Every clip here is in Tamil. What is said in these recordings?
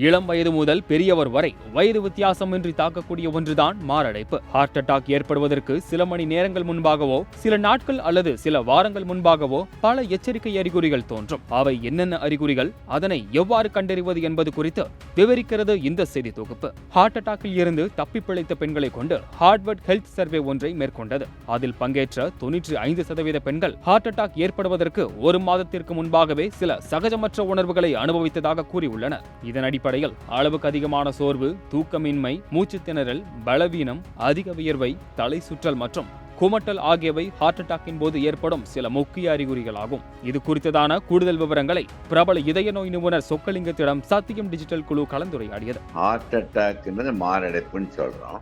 இளம் வயது முதல் பெரியவர் வரை வயது வித்தியாசமின்றி தாக்கக்கூடிய ஒன்றுதான் மாரடைப்பு. ஹார்ட் அட்டாக் ஏற்படுவதற்கு சில மணி நேரங்கள் முன்பாகவோ சில நாட்கள் அல்லது சில வாரங்கள் முன்பாகவோ பல எச்சரிக்கை அறிகுறிகள் தோன்றும். அவை என்னென்ன அறிகுறிகள்? அதனை எவ்வாறு கண்டறிவது என்பது குறித்து விவரிக்கிறது இந்த செய்தி தொகுப்பு. ஹார்ட் அட்டாக்கில் இருந்து தப்பி பிழைத்த பெண்களை கொண்டு ஹார்ட்வர்ட் ஹெல்த் சர்வே ஒன்றை மேற்கொண்டது. அதில் பங்கேற்ற தொன்னூற்றி ஐந்து சதவீத பெண்கள் ஹார்ட் அட்டாக் ஏற்படுவதற்கு ஒரு மாதத்திற்கு முன்பாகவே சில சகஜமற்ற உணர்வுகளை அனுபவித்ததாக கூறியுள்ளனர். இதன் அடிப்படையில் அளவுக்கு அதிகமான சோர்வு தூக்கமின்மை மூச்சு திணறல் பலவீனம் அதிக வியர்வை தலை சுற்றல் மற்றும் குமட்டல் ஆகியவை ஹார்ட் அட்டாக்கின் போது ஏற்படும் சில முக்கிய அறிகுறிகளாகும். இது குறித்ததான கூடுதல் விவரங்களை பிரபல இதய நோய் நிபுணர் சொக்கலிங்கத்திடம் சத்தியம் டிஜிட்டல் குழு கலந்துரையாடியது. ஹார்ட் அட்டாக்ன்றது மாரடைப்புன்னு சொல்றோம்.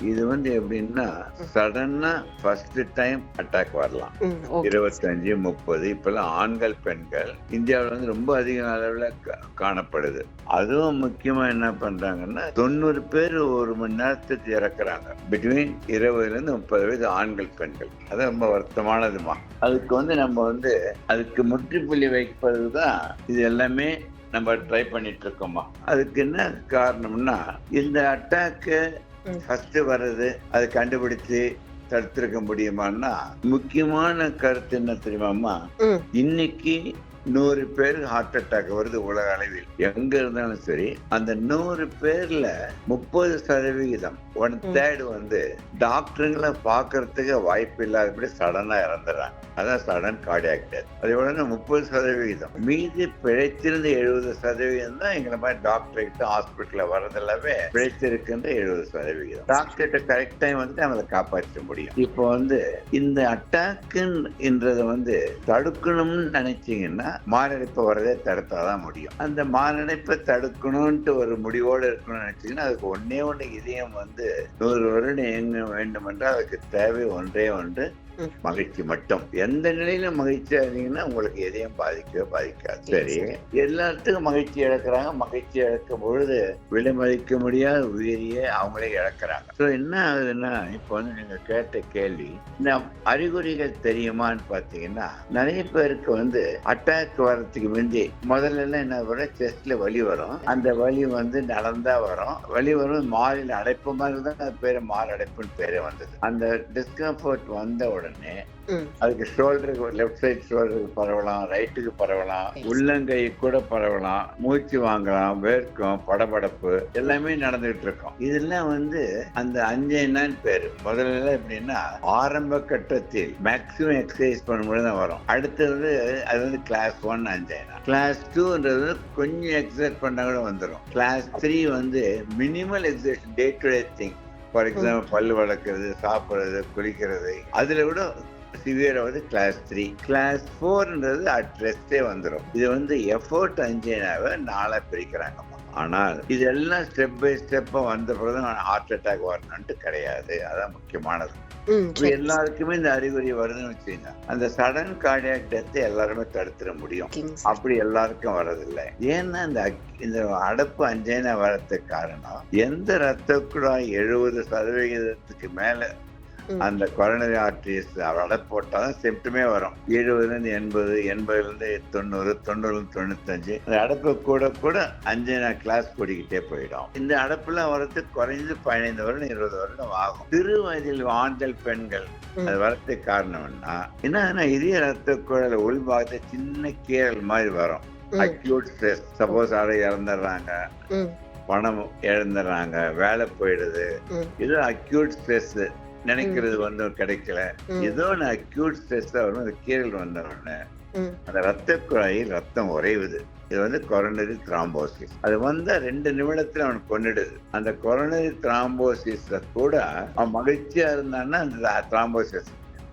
இது வந்து எப்படின்னா சடனா ஃபர்ஸ்ட் டைம் அட்டாக் வரலாம். இருபத்தஞ்சு முப்பது இப்பெல்லாம் ஆண்கள் பெண்கள். இந்தியாவில் வந்து ரொம்ப அதிக அளவில் காணப்படுது. அதுவும் முக்கியமா என்ன பண்றாங்கன்னா தொண்ணூறு பேர் ஒரு மணி நேரத்துக்கு இறக்குறாங்க. பிட்வீன் இருபதுல இருந்து முப்பது வயது ஆண்கள் பெண்கள். அது ரொம்ப வருத்தமானதுமா. அதுக்கு வந்து நம்ம வந்து அதுக்கு முற்றுப்புள்ளி வைப்பது தான் இது எல்லாமே நம்ம ட்ரை பண்ணிட்டு இருக்கோமா. அதுக்கு என்ன காரணம்னா இந்த அட்டாக்கு. ஃபர்ஸ்ட் வர்றது அதை கண்டுபிடிச்சு தடுத்திருக்க முடியுமான்னா முக்கியமான கருத்து என்ன தெரியுமாம்மா? இன்னைக்கு நூறு பேர் ஹார்ட் அட்டாக் வருது உலக அளவில். எங்க இருந்தாலும் சரி அந்த நூறு பேர்ல முப்பது சதவிகிதம் ஒன். தேர்ட் வந்து டாக்டருங்களை பார்க்கறதுக்கு வாய்ப்பு இல்லாதபடி சடனா இறந்துடுறாங்க. அதான் சடன் கார்டியாக் டெத் அது எவ்வளவுன்னா முப்பது சதவிகிதம். மீதி பிழைத்திருந்த எழுபது சதவிகிதம் தான் எங்களை மாதிரி டாக்டர் கிட்ட ஹாஸ்பிட்டல்ல வர்றது எல்லாமே பிழைத்திருக்கின்ற எழுபது சதவிகிதம். டாக்டர்கிட்ட கரெக்ட் டைம் வந்து அவங்களை காப்பாற்ற முடியும். இப்போ வந்து இந்த அட்டாக்குன்றத வந்து தடுக்கணும்னு நினைச்சீங்கன்னா மாரடைப்பு வரதே தடுத்தாதான் முடியும். அந்த மாரடைப்பை தடுக்கணும்ன்ட்டு ஒரு முடிவோடு இருக்கணும்னு நினைச்சீங்கன்னா அதுக்கு ஒன்றே ஒன்று இதயம் வந்து நூறு வருடம் இயங்க வேண்டும் என்றால் அதுக்கு தேவை ஒன்றே ஒன்று மகிழ்ச்சி மட்டும். எந்த நிலையில மகிழ்ச்சி இருந்தீங்கன்னா உங்களுக்கு எதையும் பாதிக்கவே பாதிக்காது. சரி. எல்லாத்துக்கும் மகிழ்ச்சி இழக்கிறாங்க. மகிழ்ச்சி இழக்கும் பொழுது விலை மதிக்க முடியாத உயிரியே அவங்களே இழக்கிறாங்க. ஸோ என்ன ஆகுதுன்னா இப்போ வந்து நீங்க கேட்ட கேள்வி இந்த அறிகுறிகள் தெரியுமான்னு பார்த்தீங்கன்னா நிறைய பேருக்கு வந்து அட்டாக் வர்றதுக்கு முந்தி முதல்ல என்ன வரும்? செஸ்ட்ல வலி வரும். அந்த வலி வந்து நடந்தா வரும். வலி வரும் மாறில் அடைப்பு மாதிரி தான் பேரு மாரடைப்புன்னு பேரே வந்தது. அந்த டிஸ்கம்ஃபர்ட் வந்த உடனே ம். அதுக்கு ஷோல்டருக்கு லெஃப்ட் சைடு ஷோல்டருக்கு பரவலாம் ரைட்டுக்கு பரவலாம். உள்ளங்கை கூட பரவலாம் மூச்சு வாங்கலாம் வேர்க்கும் படபடப்பு எல்லாமே நடந்துகிட்டு இருக்கும். இதெல்லாம் வந்து அந்த அஞ்சைனான்னு பேரு. முதல்ல எப்படின்னா ஆரம்ப கட்டத்தில் மேக்ஸிமம் எக்ஸசைஸ் பண்ணும்போது தான் வரும். அடுத்தது அது வந்து கிளாஸ் ஒன் அஞ்சைனா கிளாஸ் டூன்றது கொஞ்சம் எக்ஸசைஸ் பண்ணா கூட வந்துடும் கிளாஸ் த்ரீ வந்து minimal exercise day to day thing for example பல் வளர்க்குறது சாப்பிட்றது குளிக்கிறது. அதில் விட சிவியரை வந்து கிளாஸ் த்ரீ கிளாஸ் ஃபோர்ன்றது அட் ரெஸ்டே வந்துடும் இது வந்து எஃபோர்ட் அஞ்சைனாவை நாளாக பிரிக்கிறாங்கம்மா. ஆனால் இதெல்லாம் ஸ்டெப் பை ஸ்டெப்பாக வந்த பிறகு ஹார்ட் அட்டாக் வரணும்ட்டு கிடையாது. அதான் முக்கியமானது இப்போ எல்லாருக்குமே இந்த அறிகுறி வருதுன்னு வச்சுக்கோங்க. அந்த சடன் கார்டியாக் டெத்தை எல்லாருமே தடுத்துட முடியும். அப்படி எல்லாருக்கும் வர்றதில்லை. ஏன்னா இந்த இந்த அடப்பு அஞ்சைனா வர்றதுக்கு காரணம் எந்த ரத்த குழாய் எழுபது சதவிகிதத்துக்கு மேல. அந்த கொரோனரி ஆர்டரிஸ் அடப்பு போட்டாதான் சிம்டமே வரும். எழுபதுல இருந்து எண்பது எண்பதுல இருந்து தொண்ணூறு தொண்ணூறுல இருந்து தொண்ணூத்தஞ்சு. அந்த அடப்பு கூட கூட அஞ்சைனா கிளாஸ் கூடிக்கிட்டே போயிடும். இந்த அடப்புலாம் வரதுக்கு குறைஞ்சது பதினைந்து வருடம் இருபது வருடம் ஆகும். சிறு வயதில் ஆண்கள் பெண்கள். அது வரதுக்கு காரணம் என்ன? இதய ரத்த குழல் உள்பாகத்தை சின்ன கீரல் மாதிரி வரும். அக்யூட் ஸ்ட்ரெஸ் சப்போஸ் யாரை இறந்துடுறாங்க. பணம் இழந்துடுறாங்க. வேலை போயிடுது. ஏதோ அக்யூட் ஸ்ட்ரெஸ் நினைக்கிறது வந்து கிடைக்கல. ஏதோ ஒன்று அக்யூட் ஸ்ட்ரெஸ் வரும் அந்த கீரல் வந்த உடனே அந்த ரத்த குழாயில் ரத்தம் உறையுது. இது வந்து கொரோனரி த்ராம்போசிஸ் அது வந்தா ரெண்டு நிமிடத்துல அவனுக்கு கொன்னிடுது. அந்த கொரோனரி த்ராம்போசிஸ்ல கூட அவன் மகிழ்ச்சியா இருந்தான்னா அந்த த்ராம்போசிஸ்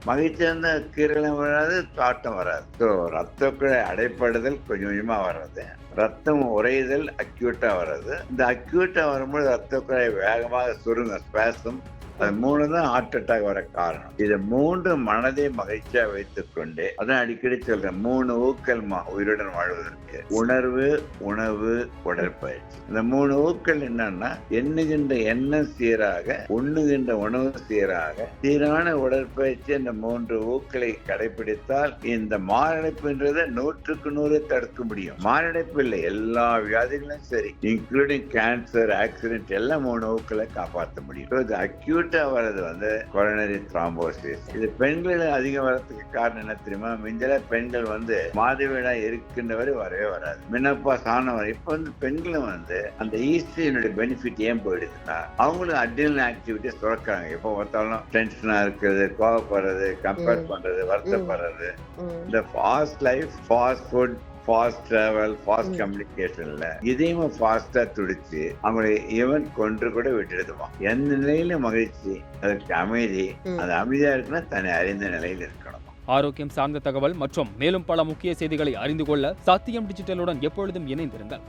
மகிழ்ச்சியா இருந்தா கீரலும் வராது தாட்டம் வராது. ஸோ ரத்த குழாய் அடைப்படுதல் கொஞ்சம் கொஞ்சமா வர்றது. ரத்தம் உறையுதல் அக்யூட்டா வர்றது. இந்த அக்யூட்டா வரும்போது ரத்த குழாய் வேகமாக சுருங்க ஸ்பேசம் அது மூணு தான் ஹார்ட் அட்டாக் வர காரணம். இது மூன்று மனதை மகிழ்ச்சியா வைத்துக் கொண்டு அதான் அடிக்கடி சொல்றேன் மூணு ஊக்கள் மா- உயிருடன் வாழ்வதற்கு. உணர்வு உணவு உடற்பயிற்சி. இந்த மூணு ஊக்கள் என்னன்னா எண்ணுகின்ற எண்ணம் சீராக உண்ணுகின்ற உணவு சீராக சீரான உடற்பயிற்சி இந்த மூன்று ஊக்களை கடைபிடித்தால் இந்த மாரடைப்புன்றதை நூற்றுக்கு நூறு தடுக்க முடியும். மாரடைப்பு இல்லை எல்லா வியாதிகளும் சரி இன்க்ளூடிங் கேன்சர் ஆக்சிடென்ட் எல்லாம் மூணு ஊக்களை காப்பாற்ற முடியும். So, அக்யூட் அக்யூட்டா வர்றது வந்து கொரோனரி த்ராம்போசிஸ் இது பெண்கள் அதிகம் வர்றதுக்கு காரணம் என்ன தெரியுமா? மிஞ்சல பெண்கள் வந்து மாதவிடா இருக்கின்றவரை வரவே வராது. மினப்பாஸ் ஆனவர் இப்ப வந்து பெண்களும் வந்து அந்த ஈஸ்டினுடைய பெனிஃபிட் ஏன் போயிடுதுன்னா அவங்களும் அட்ரினல் ஆக்டிவிட்டி சுரக்கிறாங்க எப்போ பார்த்தாலும் டென்ஷனா இருக்கிறது கோவப்படுறது கம்பேர். பண்றது வருத்தப்படுறது. இந்த fast life fast food fast travel fast. கம்யூனிகேஷன்ல இதையும் ஃபாஸ்டா துடிச்சு அவங்களை இவன் கொன்று கூட விட்டுடுவான். எந்த நிலையில மகிழ்ச்சி? அதற்கு அமைதி. ம். அது அமைதியா இருக்குன்னா தன்னை அறிந்த நிலையில் இருக்கணும். ஆரோக்கியம் சார்ந்த தகவல் மற்றும் மேலும் பல முக்கிய செய்திகளை அறிந்து கொள்ள சத்தியம் டிஜிட்டலுடன் எப்பொழுதும் இணைந்திருங்கள்.